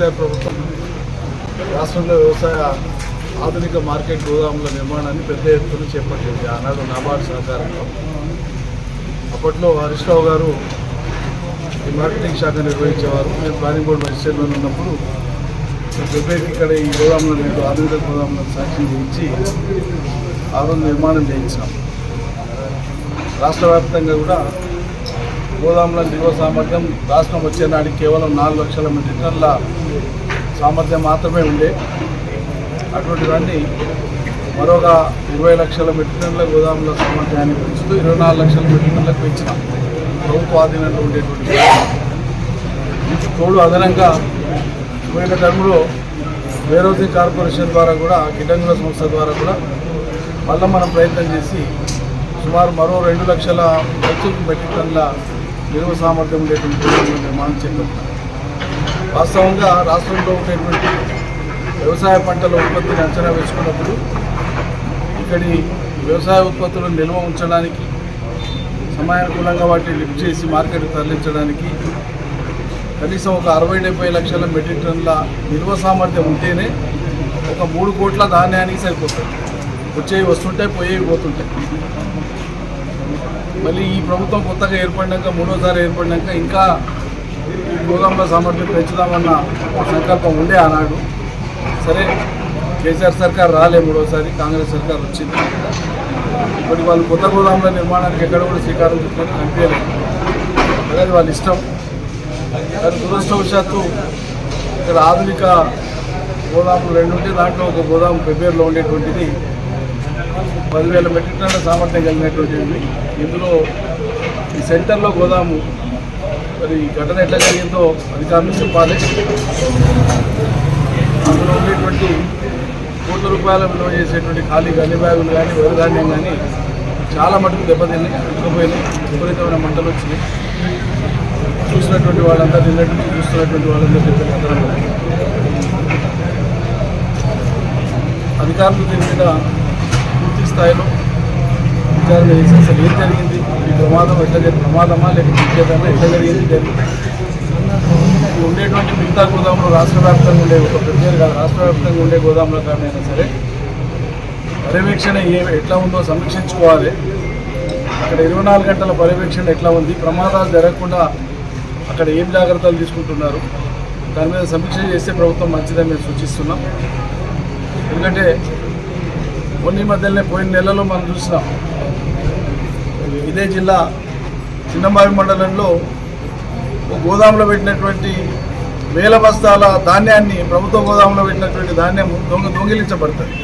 వ్యవసాయ ప్రభుత్వం రాష్ట్రంలో వ్యవసాయ ఆధునిక మార్కెట్ గోదాముల నిర్మాణాన్ని పెద్ద ఎత్తున చేపట్టింది. ఆనాడు నాబార్డు సహకారంలో అప్పట్లో హరీష్ రావు గారు ఈ మార్కెటింగ్ శాఖ నిర్వహించేవారు. నేను ప్లానింగ్ బోర్డు వైస్ చైర్మన్ ఉన్నప్పుడు ప్రిపేర్కి ఇక్కడ ఈ గోదాముల రెండు ఆధునిక గోదాములను సాక్షి చేయించి ఆ రోజు నిర్మాణం చేయించాం రాష్ట్ర వ్యాప్తంగా కూడా గోదాముల నిల్వ సామర్థ్యం రాష్ట్రం వచ్చే నాటికి కేవలం నాలుగు లక్షల మెట్రిక్ టన్నుల సామర్థ్యం మాత్రమే ఉండే. అటువంటివన్నీ మరొక ఇరవై లక్షల మెట్రిక్ టన్నుల గోదాముల సామర్థ్యాన్ని పెంచుతూ ఇరవై నాలుగు లక్షల మెట్రిక్ టన్నులకు పెంచిన ప్రభుత్వ ఆధీనంలో ఉండేటువంటి తోడు అదనంగా పోయిన టర్మ్లో వేరోజీ కార్పొరేషన్ ద్వారా కూడా గిడ్డంగుల సంస్థ ద్వారా కూడా మళ్ళీ మనం ప్రయత్నం చేసి సుమారు మరో రెండు లక్షల మెట్రిక్ టన్నుల నిల్వ సామర్థ్యం ఉండేటువంటి నిర్మాణం చేపట్టాం వాస్తవంగా రాష్ట్రంలో ఉండేటువంటి వ్యవసాయ పంటల ఉత్పత్తిని అంచనా వేసుకున్నప్పుడు ఇక్కడి వ్యవసాయ ఉత్పత్తులను నిల్వ ఉంచడానికి సమయానుకూలంగా వాటిని లిఫ్ట్ చేసి మార్కెట్ తరలించడానికి కనీసం ఒక అరవై డెబ్బై లక్షల మెట్రిక్ టన్ల నిల్వ సామర్థ్యం ఉంటేనే ఒక మూడు కోట్ల ధాన్యానికి సరిపోతుంది. వచ్చేవి వస్తుంటాయి పోయేవి పోతుంటాయి. మళ్ళీ ఈ ప్రభుత్వం కొత్తగా ఏర్పడినాక మూడోసారి ఏర్పడినాక ఇంకా గోదాముల సామర్థ్యం పెంచుదామన్న సంకల్పం ఉండే ఆనాడు. సరే కేసీఆర్ సర్కార్ రాలే మూడోసారి కాంగ్రెస్ సర్కార్ వచ్చింది. ఇప్పటికి వాళ్ళు కొత్త గోదాముల నిర్మాణానికి ఎక్కడ కూడా శ్రీకారం చుట్టారు కనిపించలేదు. అదే వాళ్ళ ఇష్టం. కానీ దురదృష్టవశాత్తు ఇక్కడ ఆధునిక గోదాములు రెండు ఉంటే దాంట్లో ఒక గోదాము ప్రిపేర్లో ఉండేటువంటిది పదివేల మెట్రిక్ టన్నుల సామర్థ్యం కలిగినటువంటిది ఇందులో ఈ సెంటర్లో గోదాము మరి ఘటన ఎట్లా జరిగిందో అధికారులు చెప్పాలి అందులో ఉండేటువంటి కోట్ల రూపాయల విలువ చేసేటువంటి ఖాళీ గన్ని బ్యాగులు కానీ వరిధాన్యం కానీ చాలా మటుకు దెబ్బతిన్నాయి అంటుకుపోయినాయి విపరీతమైన మంటలు వచ్చినాయి. చూసినటువంటి వాళ్ళంతా నిన్నటి చూస్తున్నటువంటి వాళ్ళందరూ చెప్పిన అందరం అధికారులు దీని మీద స్థాయిలో విచారణ చేసి అసలు ఏం జరిగింది? ఈ ప్రమాదం ఎట్లా జరిగింది? ప్రమాదమా లేకపోతే ఇంకేదైనా ఎట్లా జరిగింది? జరిగింది ఉండేటువంటి మిగతా గోదాములు రాష్ట్ర వ్యాప్తంగా ఉండే ఒక ప్రత్యేక కాదు రాష్ట్ర వ్యాప్తంగా ఉండే గోదాముల కారణమైనా సరే పర్యవేక్షణ ఏ ఎట్లా ఉందో సమీక్షించుకోవాలి. అక్కడ ఇరవై నాలుగు గంటల పర్యవేక్షణ ఎట్లా ఉంది? ప్రమాదాలు జరగకుండా అక్కడ ఏం జాగ్రత్తలు తీసుకుంటున్నారు? దాని మీద సమీక్ష చేస్తే ప్రభుత్వం మంచిదని మేము సూచిస్తున్నాం. ఎందుకంటే కొన్ని మధ్యలోనే పోయిన నెలలో మనం చూసినాం. ఇదే జిల్లా చిన్నబావి మండలంలో గోదాంలో పెట్టినటువంటి వేల బస్తాల ధాన్యాన్ని ప్రభుత్వ గోదాంలో పెట్టినటువంటి ధాన్యం దొంగ దొంగిలించబడుతుంది.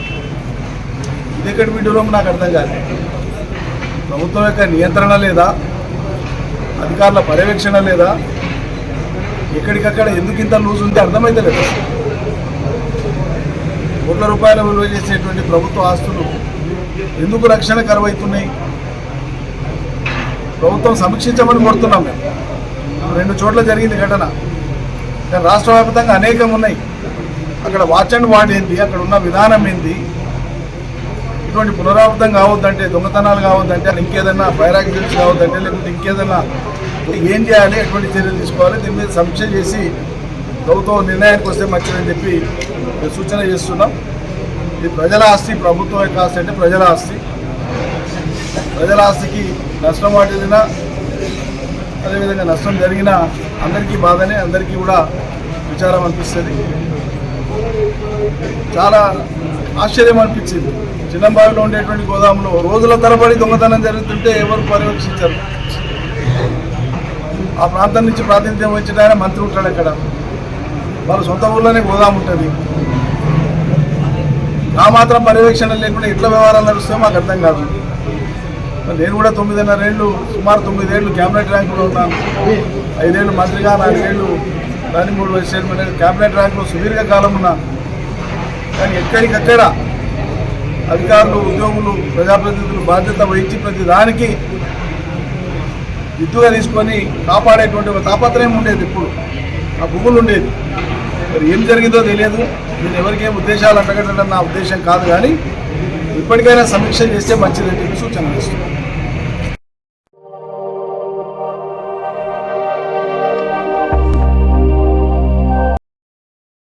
ఇది ఎక్కడి వీడియోలో నాకు అర్థం కాదు ప్రభుత్వం యొక్క నియంత్రణ లేదా అధికారుల పర్యవేక్షణ లేదా ఎక్కడికక్కడ ఎందుకు ఇంత లూజ్ ఉంది అర్థమైతే లేదు. కోట్ల రూపాయల విలువ చేసేటువంటి ప్రభుత్వ ఆస్తులు ఎందుకు రక్షణ కరువైతున్నాయి? ప్రభుత్వం సమీక్షించమని కోరుతున్నాం మేము. రెండు చోట్ల జరిగింది ఘటన. కానీ రాష్ట్ర వ్యాప్తంగా అనేకం ఉన్నాయి. అక్కడ వాచ్ అండ్ వార్డ్ ఏంటి అక్కడ ఉన్న విధానం ఏంటి ఇటువంటి పునరావృతం కావద్దంటే దొంగతనాలు కావద్దంటే అక్కడ ఇంకేదైనా ఫైర్ యాక్సిడెంట్స్ కావద్దంటే లేకపోతే ఇంకేదన్నా ఏం చేయాలి? ఎటువంటి చర్యలు తీసుకోవాలి? దీని మీద సమీక్ష చేసి ప్రభుత్వం నిర్ణయానికి వస్తే మంచిదని చెప్పి సూచన చేస్తున్నాం. ఇది ప్రజల ఆస్తి ప్రభుత్వం యొక్క ఆస్తి అంటే ప్రజల ఆస్తి. ప్రజల ఆస్తికి నష్టం వాటిదినా అదేవిధంగా నష్టం జరిగినా అందరికీ బాధనే అందరికీ కూడా విచారం అనిపిస్తుంది. చాలా ఆశ్చర్యం అనిపించింది. చిన్నంబావిలో ఉండేటువంటి గోదాములో రోజుల తరబడి దొంగతనం జరుగుతుంటే ఎవరు పర్యవేక్షించరు. ఆ ప్రాంతం నుంచి ప్రాతినిధ్యం వచ్చిన ఆయన మంత్రి ఉంటాడు అక్కడ. వాళ్ళ సొంత ఊళ్ళోనే గోదాం ఉంటుంది. ఆ మాత్రం పర్యవేక్షణ లేకుండా ఇట్ల వ్యవహారాలు నడుస్తే మాకు అర్థం కాదు. నేను కూడా తొమ్మిదిన్నర ఏళ్ళు సుమారు తొమ్మిదేళ్ళు క్యాబినెట్ ర్యాంకులో ఉన్నాను. ఐదేళ్ళు మంత్రిగా నాలుగేళ్ళు దాని మూడు వైస్ చైర్మన్ క్యాబినెట్ ర్యాంకులో సుదీర్ఘ కాలం ఉన్నాను కానీ ఎక్కడికక్కడ అధికారులు ఉద్యోగులు ప్రజాప్రతినిధులు బాధ్యత వహించి ప్రతి దానికి దిద్దుగా తీసుకొని కాపాడేటువంటి ఒక తాపత్రయం ఉండేది ఇప్పుడు ఆ భూములు ఉండేది. మరి ఏం జరిగిందో తెలియదు. నేను ఎవరికేం ఉద్దేశాలు అంటగట్టడం నా ఉద్దేశం కాదు కానీ ఇప్పటికైనా సమీక్ష చేస్తే మంచిదని చెప్పి సూచన చేస్తున్నాను.